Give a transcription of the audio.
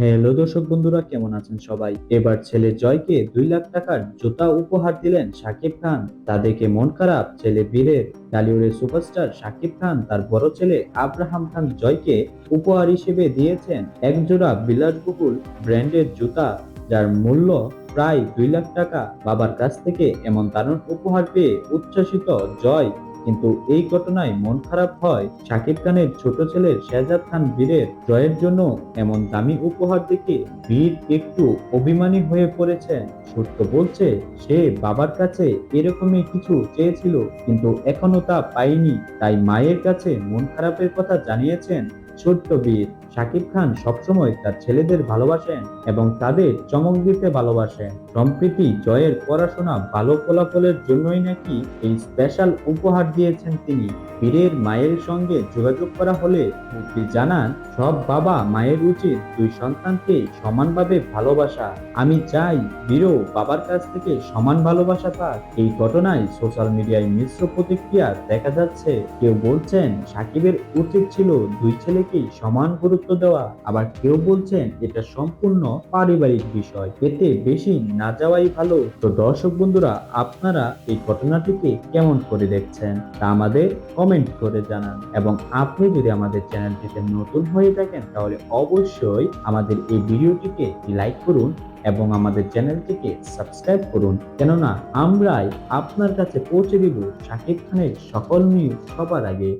Hello দর্শক বন্ধুরা, কেমন আছেন সবাই? এবার ছেলে জয়কে দুই লাখ টাকার জুতা উপহার দিলেন শাকিব খান। তা দেখে মন খারাপ, ছেলে বীরের। টালিউডের সুপারস্টার শাকিব খান তার বড় ছেলে আব্রাহাম খান জয়কে উপহার হিসেবে দিয়েছেন একজোড়া বিলাসবহুল ব্র্যান্ডের জুতা, যার মূল্য প্রায় দুই লাখ টাকা। বাবার কাছ থেকে এমন দারুণ উপহার পেয়ে উচ্ছ্বসিত জয় কিন্তু এই ঘটনায় মন খারাপ হয় শাকিব খানের ছোট ছেলে শেহজাদ খান বীরের জয়ের জন্য এমন দামি উপহার দেখে বীর একটু অভিমানী হয়ে পড়েছেন। সত্য বলছে, সে বাবার কাছে এরকমই কিছু চেয়েছিল কিন্তু এখনও তা পায়নি, তাই মায়ের কাছে মন খারাপের কথা জানিয়েছেন ছোট্ট বীর। শাকিব খান সবসময় তার ছেলেদের ভালোবাসেন এবং তাদের চমক দিতে ভালোবাসেন। সম্প্রীতি জয়ের পড়াশোনা ভালো ফলাফলের জন্যই নাকি এই স্পেশাল উপহার দিয়েছেন তিনি। বীরের মায়ের সঙ্গে যোগাযোগ করা হলে মুক্তি জানান, সব বাবা মায়ের উচিত দুই সন্তানকে সমানভাবে ভালোবাসা। আমি চাই বীরও বাবার কাছ থেকে সমান ভালোবাসা পাক। এই ঘটনায় সোশ্যাল মিডিয়ায় মিশ্র প্রতিক্রিয়া দেখা যাচ্ছে। কেউ বলছেন সাকিবের উচিত ছিল দুই ছেলেকেই সমান গুরুত্ব দেওয়া। আবার কেউ বলছেন এটা সম্পূর্ণ পারিবারিক বিষয়। এতে বেশি না যাওয়াই ভালো। তো দর্শক বন্ধুরা, আপনারা এই ঘটনাটিকে কেমন করে দেখছেন তা আমাদের কমেন্ট করে জানান। এবং আপনি যদি আমাদের চ্যানেলটিতে নতুন হয়ে থাকেন, তাহলে অবশ্যই আমাদের এই ভিডিওটিকে লাইক করুন এবং আমাদের চ্যানেলটিকে সাবস্ক্রাইব করুন। কেননা আমরাই আপনার কাছে পৌঁছে দিব শাকিব খানের সকল নিউজ সবার আগে।